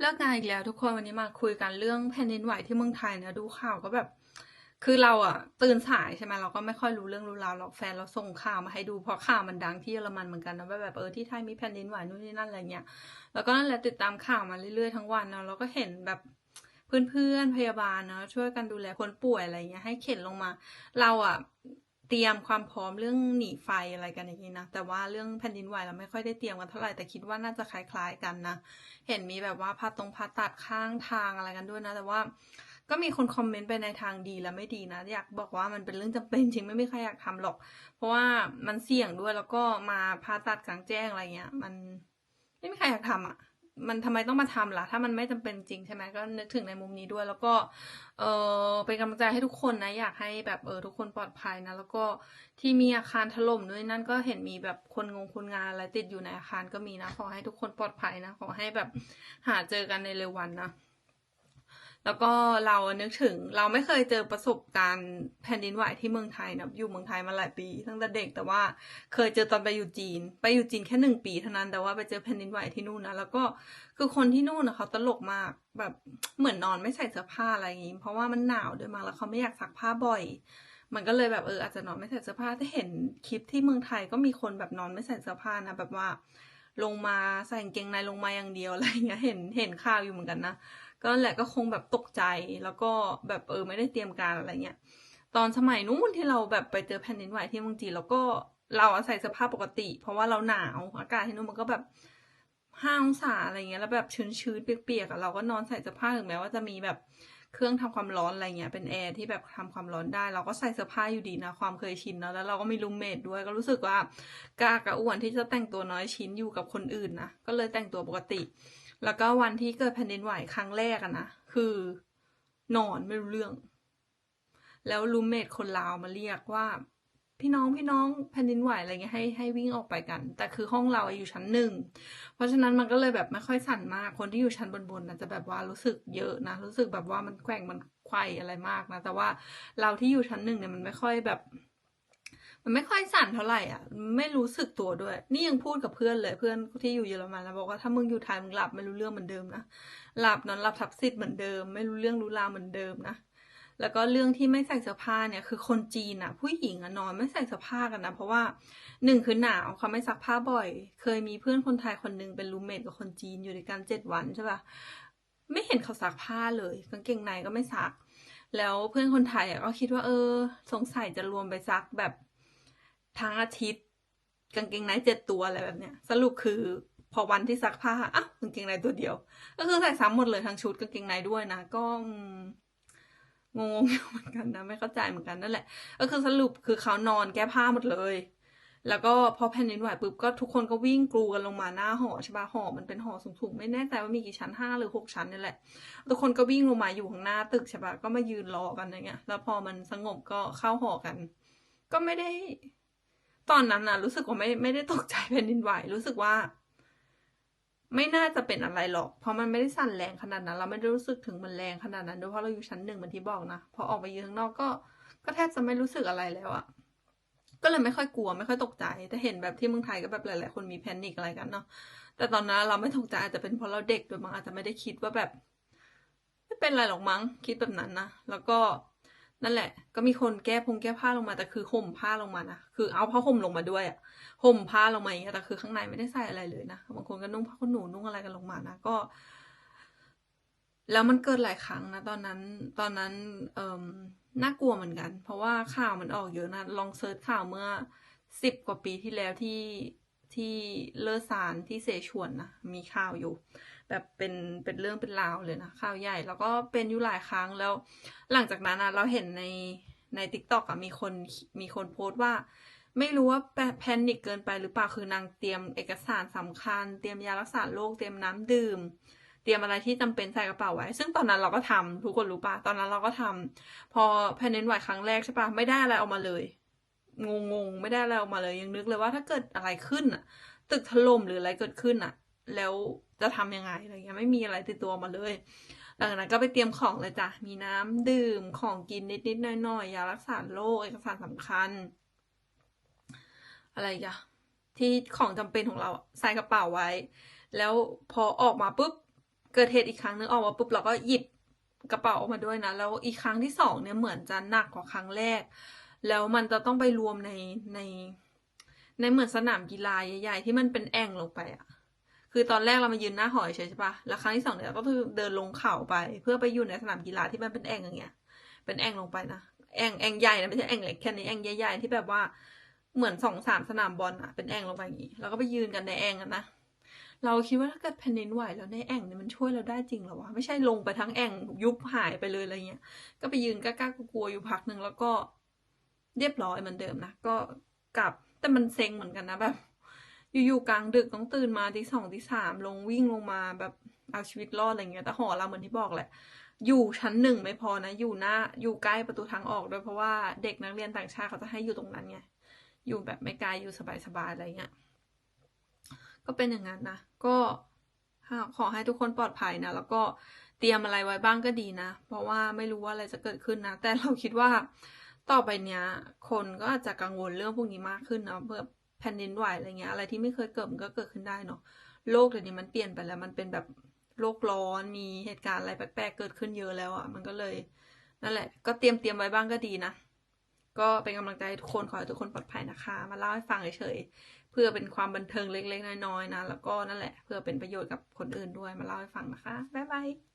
เลิกงานอีกแล้วทุกคนวันนี้มาคุยกันเรื่องแผ่นดินไหวที่เมืองไทยนะดูข่าวก็แบบ คือเราอะตื่นสายใช่ไหมเราก็ไม่ค่อยรู้เรื่องรู้ราวหรอกแฟนเราส่งข่าวมาให้ดูเพราะข่าวมันดังที่เยอรมันเหมือนกันนะว่าแบบเออที่ไทยมีแผ่นดินไหวนู่นนี่นั่นอะไรเงี้ยแล้วก็นั่นแหละติดตามข่าวมาเรื่อยๆทั้งวันเนาะเราก็เห็นแบบเพื่อนๆพยาบาลเนาะช่วยกันดูแลคนป่วยอะไรเงี้ยให้เข็นลงมา เราอะ เตรียมความพร้อมเรื่องหนีไฟอะไรกันอย่างนี้นะ แต่ว่าเรื่องแผ่นดินไหวเราไม่ค่อยได้เตรียมกันเท่าไหร่แต่คิดว่าน่าจะคล้ายๆกันนะ เห็นมีแบบว่าผ่าตรงผ่าตัดข้างทางอะไรกันด้วยนะ แต่ว่าก็มีคนคอมเมนต์ไปในทางดีและไม่ดีนะ อยากบอกว่ามันเป็นเรื่องจำเป็นจริงไม่มีใครอยากทำหรอก เพราะว่ามันเสี่ยงด้วยแล้วก็มาผ่าตัดกลางแจ้งอะไรเงี้ย มันไม่มีใครอยากทำอะ มันทำไมต้องมาทำล่ะ ถ้ามันไม่จำเป็นจริงใช่ไหมก็นึกถึงในมุมนี้ด้วย แล้วก็ เออเป็นกำลังใจให้ทุกคนนะ อยากให้แบบเออทุกคนปลอดภัยนะ แล้วก็ที่มีอาคารถล่มด้วยนั่นก็เห็นมีแบบคนงงคนงานอะไรติดอยู่ในอาคารก็มีนะขอให้ทุกคนปลอดภัยนะขอให้แบบหาเจอกันในเร็ววันนะ แล้วก็เรานึกถึงเราไม่เคยเจอประสบการณ์แผ่นดินไหวที่เมืองไทยนะอยู่เมืองไทยมาหลายปี ตั้งแต่เด็กแต่ว่าเคยเจอตอนไปอยู่จีน ไปอยู่จีนแค่หนึ่งปีเท่านั้นแต่ว่าไปเจอแผ่นดินไหวที่นู่นนะแล้วก็คือคนที่นู่นนะเขาตลกมากแบบเหมือนนอนไม่ใส่เสื้อผ้าอะไรอย่างงี้เพราะว่ามันหนาวด้วยมั้งแล้วเขาไม่อยากซักผ้าบ่อยมันก็เลยแบบเอออาจจะนอนไม่ใส่เสื้อผ้าถ้าเห็นคลิปที่เมืองไทยก็มีคนแบบนอนไม่ใส่เสื้อผ้านะแบบว่า ลงมาใส่กางเกงในลงมาอย่างเดียวอะไรเงี้ยเห็นเห็นข่าวอยู่เหมือนกันนะ ก็นั่นแหละก็คงแบบตกใจแล้วก็แบบเออไม่ได้เตรียมการอะไรเงี้ยตอนสมัยนู้นที่เราแบบไปเจอแผ่นดินไหวที่เมืองจีนแล้วก็เราอะใส่เสื้อผ้าปกติ เพราะว่าเราหนาวอากาศที่นู้นมันก็แบบห้าองศาอะไรเงี้ยแล้วแบบชื้นๆเปียกๆอะเราก็นอนใส่เสื้อผ้าถึงแม้ว่าจะมีแบบเครื่องทำความร้อนอะไรเงี้ยเป็นแอร์ที่แบบทำความร้อนได้ เราก็ใส่เสื้อผ้าอยู่ดีนะความเคยชินเนอะแล้วเราก็มีรูมเมทด้วยก็รู้สึกว่ากล้ากระอ้วนที่จะแต่งตัวน้อยชิ้นอยู่กับคนอื่นนะก็เลยแต่งตัวปกติ แล้วก็วันที่เกิดแผ่นดินไหวครั้งแรกอะนะ คือนอนไม่รู้เรื่อง แล้วรูมเมทคนลาวมาเรียกว่า พี่น้องพี่น้องแผ่นดินไหวอะไรเงี้ยให้ให้วิ่งออกไปกัน แต่คือห้องเราอยู่ชั้นหนึ่ง เพราะฉะนั้นมันก็เลยแบบไม่ค่อยสั่นมาก คนที่อยู่ชั้นบนๆนะจะแบบว่ารู้สึกเยอะนะ รู้สึกแบบว่ามันแกว่งมันไขว่อะไรมากนะ แต่ว่าเราที่อยู่ชั้นหนึ่งเนี่ยมันไม่ค่อยแบบ มันไม่ค่อยสั่นเท่าไหร่อะ ไม่รู้สึกตัวด้วย นี่ยังพูดกับเพื่อนเลยเพื่อนที่อยู่เยอรมันแล้วบอกว่าถ้ามึงอยู่ไทยมึงหลับไม่รู้เรื่องเหมือนเดิมนะหลับนอนหลับทับสิทธิ์เหมือนเดิม ไม่รู้เรื่องรู้ราวเหมือนเดิมนะแล้วก็เรื่องที่ไม่ใส่เสื้อผ้าเนี่ยคือคนจีนอะผู้หญิงอะนอนไม่ใส่เสื้อผ้ากันนะเพราะว่าหนึ่งคือหนาวเขาไม่ซักผ้าบ่อย เคยมีเพื่อนคนไทยคนหนึงเป็นรูมเมทกับคนจีนอยู่ด้วยกันเจ็ดวันใช่ปะไม่เห็นเขาซักผ้าเลยกางเกงในก็ไม่ซัก แล้วเพื่อนคนไทยก็คิดว่าเออ สงสัยจะรวมไปซักแบบ ทั้งอาทิตย์กางเกงในเจ็ดตัวอะไรแบบเนี้ย สรุปคือพอวันที่ซักผ้าอ้าวกางเกงในตัวเดียว ก็คือใส่ซ้ำหมดเลยทั้งชุดกางเกงในด้วยนะ ก็งงๆอยู่เหมือนกันนะ ไม่เข้าใจเหมือนกันนั่นแหละ ก็คือสรุปคือเขานอนแก้ผ้าหมดเลย แล้วก็พอแผ่นดินไหวปุ๊บก็ทุกคนก็วิ่งกรูกันลงมาหน้าหอใช่ปะหอมันเป็นหอสูงๆ ไม่แน่ใจว่ามีกี่ชั้นห้าหรือหกชั้นนี่แหละ ทุกคนก็วิ่งลงมาอยู่ข้างหน้าตึกใช่ปะก็มายืนรอกันอย่างเงี้ย แล้วพอมันสงบก็เข้าหอกัน ก็ไม่ได้ ตอนนั้นนะรู้สึกว่าไม่ไม่ได้ตกใจแผ่นดินไหวรู้สึกว่า ไม่น่าจะเป็นอะไรหรอก เพราะมันไม่ได้สั่นแรงขนาดนั้น เราไม่ได้รู้สึกถึงมันแรงขนาดนั้นด้วยเพราะเราอยู่ชั้นหนึ่งเหมือนที่บอกนะพอออกไปยืนข้างนอกก็ก็แทบจะไม่รู้สึกอะไรแล้วอะก็เลยไม่ค่อยกลัวไม่ค่อยตกใจแต่เห็นแบบที่เมืองไทยก็แบบหลาย ๆ คนมีแพนิคอะไรกันเนาะแต่ตอนนั้นเราไม่ตกใจอาจจะเป็นเพราะเราเด็กด้วยมั้งอาจจะไม่ได้คิดว่าแบบ ไม่เป็นไรหรอกมั้งคิดแบบนั้นนะแล้วก็ นั่นแหละ ก็มีคนแก้พงแก้ผ้าลงมาแต่คือห่มผ้าลงมานะคือเอาผ้าห่มลงมาด้วยอะห่มผ้าลงมาอย่างเงี้ยแต่คือข้างในไม่ได้ใส่อะไรเลยนะบางคนก็นุ่งผ้าขนหนูนุ่งอะไรกันลงมานะก็ แล้วมันเกิดหลายครั้งนะตอนนั้นตอนนั้นเอ่มน่ากลัวเหมือนกัน เพราะว่าข่าวมันออกเยอะนะลองเซิร์ชข่าวเมื่อสิบกว่าปีที่แล้วที่ที่เลอซานที่เสฉวนนะมีข่าวอยู่ แบบเป็นเป็นเรื่องเป็นราวเลยนะข่าวใหญ่ แล้วก็เป็นอยู่หลายครั้งแล้ว หลังจากนั้นนะเราเห็นในในทิกตอกอะมีคนมีคนโพสต์ว่า ไม่รู้ว่าแพนิคเกินไปหรือเปล่าคือนางเตรียมเอกสารสำคัญ เตรียมยารักษาโรคเตรียมน้ำดื่ม เตรียมอะไรที่จำเป็นใส่กระเป๋าไว้ ซึ่งตอนนั้นเราก็ทำทุกคนรู้ป่ะตอนนั้นเราก็ทำพอแผ่นดินไหวครั้งแรกใช่ป่ะไม่ได้อะไรออกมาเลยงงงๆไม่ได้อะไรออกมาเลยยังนึกเลยว่าถ้าเกิดอะไรขึ้นอะตึกถล่มหรืออะไรเกิดขึ้นอะ แล้วจะทำยังไงอะไรเงี้ยไม่มีอะไรติดตัวมาเลยหลังจากนั้นก็ไปเตรียมของเลยจ้ะมีน้ำดื่มของกินนิดๆหน่อยๆยารักษาโรคเอกสารสำคัญ อะไรอีกันที่ของจำเป็นของเราใส่กระเป๋าไว้ แล้วพอออกมาปุ๊บเกิดเหตุอีกครั้งนึงออกมาปุ๊บเราก็หยิบกระเป๋าออกมาด้วยนะแล้วอีกครั้งที่สองเนี่ยเหมือนจะหนักกว่าครั้งแรก แล้วมันจะต้องไปรวมในในในเหมือนสนามกีฬาใหญ่ ๆ ที่มันเป็นแอ่งลงไปอะ คือตอนแรกเรามายืนหน้าหอยใช่ปะแล้วครั้งที่สองเนี่ยเราก็คือเดินลงเขาไป เพื่อไปอยู่ในสนามกีฬาที่มันเป็นแอ่งอย่างเงี้ย เป็นแอ่งลงไปนะแอ่งแอ่งใหญ่นะไม่ใช่แอ่งเล็กแค่นี้แอ่งใหญ่ๆที่แบบว่าเหมือนสองสามสนามบอลอะเป็นแอ่งลงไปอย่างงี้แล้วก็ไปยืนกันในแอ่งกันนะเราคิดว่าถ้าเกิดแผ่นดินไหวแล้วในแอ่งเนี่ยมันช่วยเราได้จริงหรอวะไม่ใช่ลงไปทั้งแอ่งยุบหายไปเลยอะไรเงี้ย ก็ไปยืนกล้าๆกลัวอยู่พักหนึ่งแล้วก็เรียบร้อยเหมือนเดิมนะก็กลับแต่มันเซ็งเหมือนกันนะแบบ อยู่ๆกลางดึกต้องตื่นมาตีสองตีสามลงวิ่งลงมาแบบเอาชีวิตรอดอะไรเงี้ยแต่หอเราเหมือนที่บอกแหละ อยู่ชั้นหนึ่งไม่พอนะ อยู่หน้าอยู่ใกล้ประตูทางออกด้วยเพราะว่าเด็กนักเรียนต่างชาติเขาจะให้อยู่ตรงนั้นไงอยู่แบบไม่ไกลอยู่สบายๆอะไรเงี้ยก็เป็นอย่างนั้นนะก็ขอให้ทุกคนปลอดภัยนะแล้วก็เตรียมอะไรไว้บ้างก็ดีนะ เพราะว่าไม่รู้ว่าอะไรจะเกิดขึ้นนะ แต่เราคิดว่าต่อไปเนี้ย คนก็อาจจะกังวลเรื่องพวกนี้มากขึ้นนะเพื่อ แผ่นดินไหวอะไรเงี้ยอะไรที่ไม่เคยเกิดมันก็เกิดขึ้นได้เนาะโลกเดี๋ยวนี้มันเปลี่ยนไปแล้ว มันเป็นแบบโลกร้อนมีเหตุการณ์อะไรแปลกๆเกิดขึ้นเยอะแล้วอะ่ะ มันก็เลยนั่นแหละ ก็เตรียมเตรียมไว้บ้างก็ดีนะก็เป็นกำลังใจทุกคนขอให้ทุกคนปลอดภัยนะคะ มาเล่าให้ฟังเฉยๆเพื่อเป็นความบันเทิงเล็กๆน้อยๆนะแล้วก็นั่นแหละ เพื่อเป็นประโยชน์กับคนอื่นด้วยมาเล่าให้ฟังนะคะบ๊ายบาย